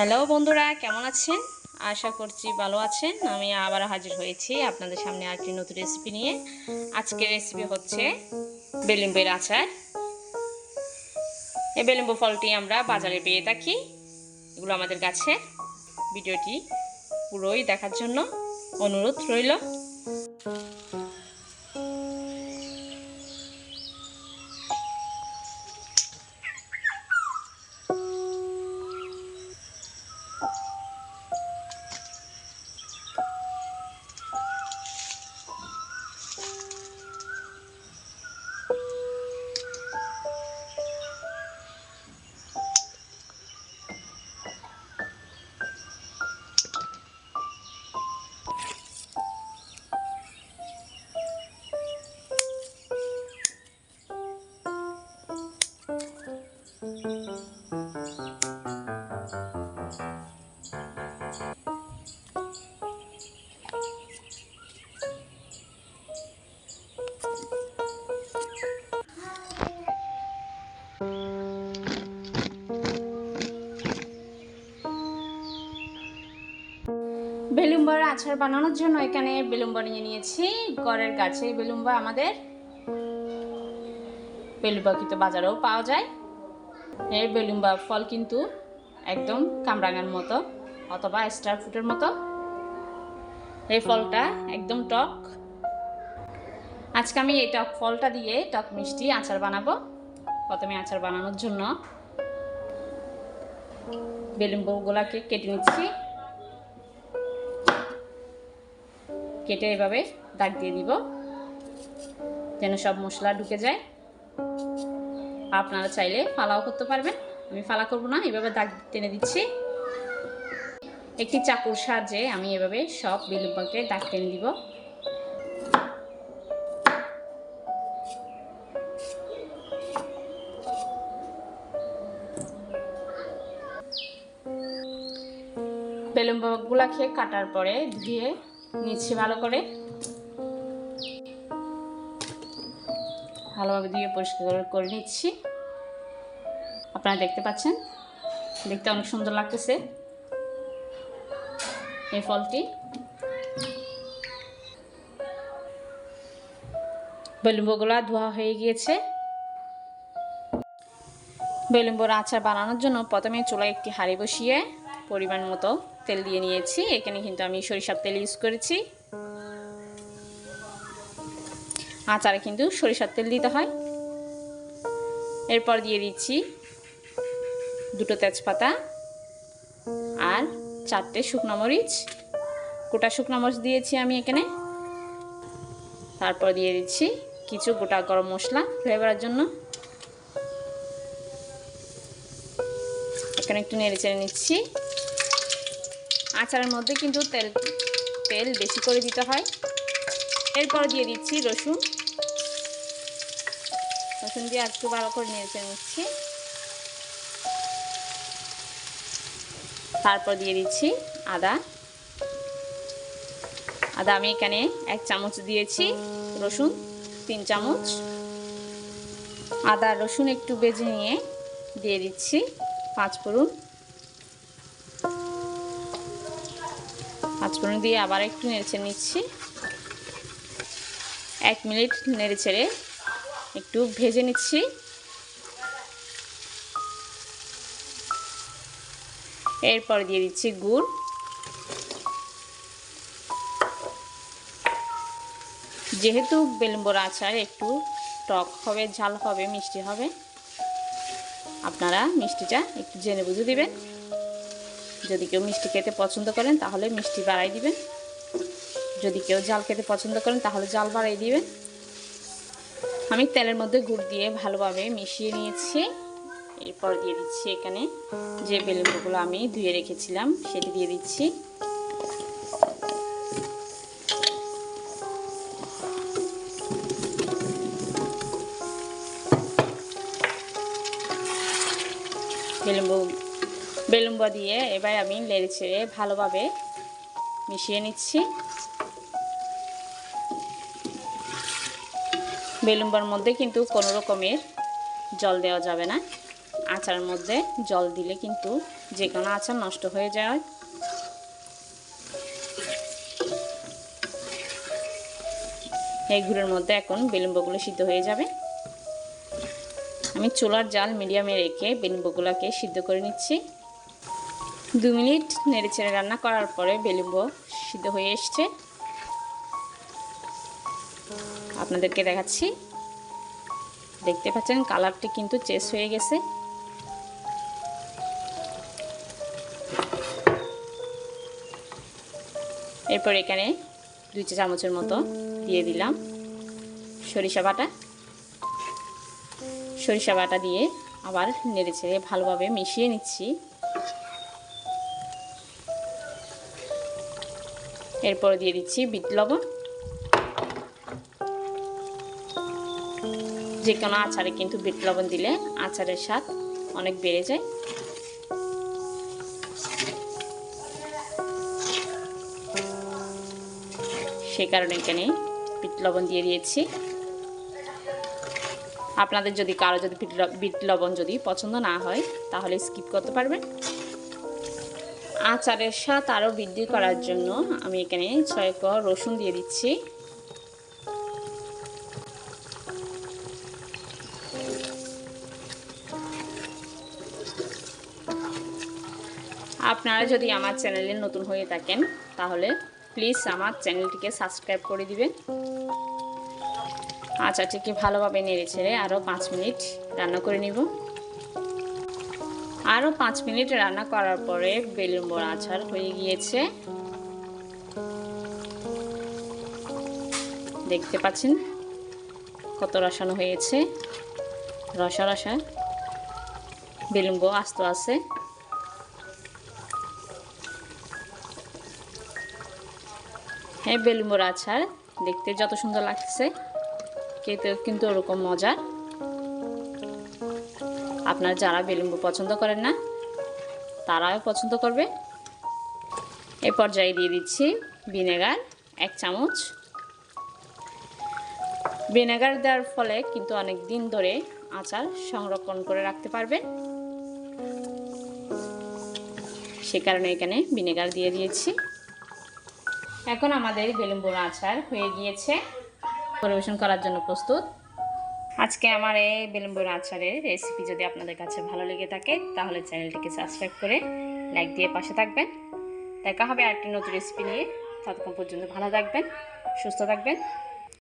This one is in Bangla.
হ্যালো বন্ধুরা, কেমন আছেন? আশা করছি ভালো আছেন। আমি আবার হাজির হয়েছি আপনাদের সামনে আরেকটি নতুন রেসিপি নিয়ে। আজকের রেসিপি হচ্ছে বেলিম্বের আচার। এই বেলিম্ব ফলটি আমরা বাজারে পেয়ে থাকি। এগুলো আমাদের গাছে ভিডিওটি পুরোই দেখার জন্য অনুরোধ রইল। বেলুম্বার আচার বানানোর জন্য এখানে বেলুম্বা নিয়ে নিয়েছি। ঘরের গাছে বেলুম্বা আমাদের বেলুম্বা কিন্তু বাজারেও পাওয়া যায়। এই বেলুম্বা ফল কিন্তু একদম কামরাঙার মতো অথবা স্টার ফ্রুটের মতো। এই ফলটা একদম টক। আজকে আমি এই টক ফলটা দিয়ে টক মিষ্টি আচার বানাবো। প্রথমে আচার বানানোর জন্য বেলুম্বগুলাকে কেটে নিচ্ছি। কেটে এভাবে দাগ দিয়ে দিব, যেন সব মশলা ঢুকে যায়। আপনারা চাইলে ফালাও করতে পারবেন, আমি ফালা করব না, এভাবে দাগ টেনে দিচ্ছি। একটি চাকুর সাহায্যে আমি এভাবে সব বেলুনপাকে দাগ টেনে দিব। বেলুনগুলাকে কাটার পরে ধুয়ে নিচ্ছি ভালো করে। ভালোভাবে দিয়ে পরিষ্কার করে নিচ্ছি। আপনারা দেখতে পাচ্ছেন? দেখতে অনেক সুন্দর লাগতেছে এই ফলটি। বেলুম্বগুলা ধোয়া হয়ে গিয়েছে। বেলুম্বর আচার বানানোর জন্য প্রথমে চুলায় একটি হাঁড়ি বসিয়ে পরিমাণ মতো তেল দিয়ে নিয়েছি। এখানে কিন্তু আমি সরিষার তেল ইউজ করেছি। আচারে কিন্তু সরিষার তেল দিতে হয়। এরপর দিয়ে দিচ্ছি দুটো তেজপাতা আর চারটে শুকনো মরিচ। গোটা শুকনো মরিচ দিয়েছি আমি এখানে। তারপর দিয়ে দিচ্ছি কিছু গোটা গরম মশলা ফ্লেভারের জন্য। এখানে একটু নেড়ে চেড়ে নিচ্ছি। আচারের মধ্যে কিন্তু তেল তেল বেশি করে দিতে হয়। এরপর দিয়ে দিচ্ছি রসুন। রসুন দিয়ে একটু ভালো করে নেড়ে নিচ্ছি। তারপর দিয়ে দিচ্ছি আদা। আদা আমি এখানে এক চামচ দিয়েছি রসুন, তিন চামচ। আদা রসুন একটু বেজে নিয়ে দিয়ে দিচ্ছি পাঁচ ফোড়ন। পাঁচফোড়ন দিয়ে আবার একটু নেড়েছে নিচ্ছি। এক মিনিট নেড়ে ছেড়ে একটু ভেজে নিচ্ছি। এরপর দিয়ে দিচ্ছি গুড়। যেহেতু বেলুম্বর আচার, একটু টক হবে, ঝাল হবে, মিষ্টি হবে, আপনারা মিষ্টিটা একটু জেনে বুঝে দিবেন। যদি কেউ মিষ্টি খেতে পছন্দ করেন, তাহলে মিষ্টি বাড়াই দিবেন। যদি কেউ জাল খেতে পছন্দ করেন, তাহলে জাল বাড়াই দিবেন। আমি তেলের মধ্যে গুড় দিয়ে ভালোভাবে মিশিয়ে নিয়েছি। এরপর দিয়ে দিচ্ছি এখানে যে বেলুনগুলো আমি ধুয়ে রেখেছিলাম, সেটি দিয়ে দিচ্ছি। বেলুম্বু বেলুম্বা দিয়ে এবার আমি লেড়ে ছেড়ে ভালোভাবে মিশিয়ে নিচ্ছি। বেলুম্বার মধ্যে কিন্তু কোনো রকমের জল দেওয়া যাবে না। আচারের মধ্যে জল দিলে কিন্তু যে কোনো আচার নষ্ট হয়ে যায়। এই ঘুরের মধ্যে এখন বিলম্বগুলো সিদ্ধ হয়ে যাবে। আমি চুলার জাল মিডিয়ামে রেখে বিলম্বগুলোকে সিদ্ধ করে নিচ্ছি। দু মিনিট নেড়ে ছেড়ে রান্না করার পরে বিলম্ব সিদ্ধ হয়ে এসছে। আপনাদেরকে দেখাচ্ছি। দেখতে পাচ্ছেন, কালারটি কিন্তু চেস হয়ে গেছে। এরপর এখানে দুই চা চামচের মতো দিয়ে দিলাম সরিষা বাটা। সরিষা বাটা দিয়ে আবার নেড়ে ছেড়ে ভালোভাবে মিশিয়ে নিচ্ছি। এরপর দিয়ে দিচ্ছি বিট লবণ। যে কোনো আচারে কিন্তু বিট লবণ দিলে আচারের স্বাদ অনেক বেড়ে যায়। সেই কারণে এখানে বিট লবণ দিয়ে দিয়েছি। আপনাদের যদি কারও যদি বিট লবণ যদি পছন্দ না হয়, তাহলে স্কিপ করতে পারবেন। আচারের স্বাদ আরও বৃদ্ধি করার জন্য আমি এখানে ছয় ক রসুন দিয়ে দিচ্ছি। আপনারা যদি আমার চ্যানেলে নতুন হয়ে থাকেন, তাহলে প্লিজ আমার চ্যানেলটিকে সাবস্ক্রাইব করে দিবেন। আচারটিকে ভালোভাবে নেড়ে ছেড়ে আরও পাঁচ মিনিট রান্না করে নিব। আরও পাঁচ মিনিট রান্না করার পরে বেলুন বড় আচার হয়ে গিয়েছে। দেখতে পাচ্ছেন কত রসানো হয়েছে। রসা রসা বেলুন বেলুম্ব আস্ত আছে। হ্যাঁ বেলুন বেলুম্বর আচার দেখতে যত সুন্দর লাগছে, খেতেও কিন্তু ওরকম মজার। আপনার যারা বেলুম্বু পছন্দ করেন না, তারাও পছন্দ করবে। এই পর্যায়ে দিয়ে দিচ্ছি ভিনেগার, এক চামচ। ভিনেগার দেওয়ার ফলে কিন্তু অনেক দিন ধরে আচার সংরক্ষণ করে রাখতে পারবেন সে কারণে এখানে ভিনেগার দিয়ে দিয়েছি। এখন আমাদের বেলুম্বুর আচার হয়ে গিয়েছে। পরিবেশন করার জন্য প্রস্তুত। আজকে আমার এই বিলম্বর আচারের রেসিপি যদি আপনাদের কাছে ভালো লেগে থাকে, তাহলে চ্যানেলটিকে সাবস্ক্রাইব করে লাইক দিয়ে পাশে থাকবেন। দেখা হবে আরেকটি নতুন রেসিপি নিয়ে। ততক্ষণ পর্যন্ত ভালো থাকবেন, সুস্থ থাকবেন।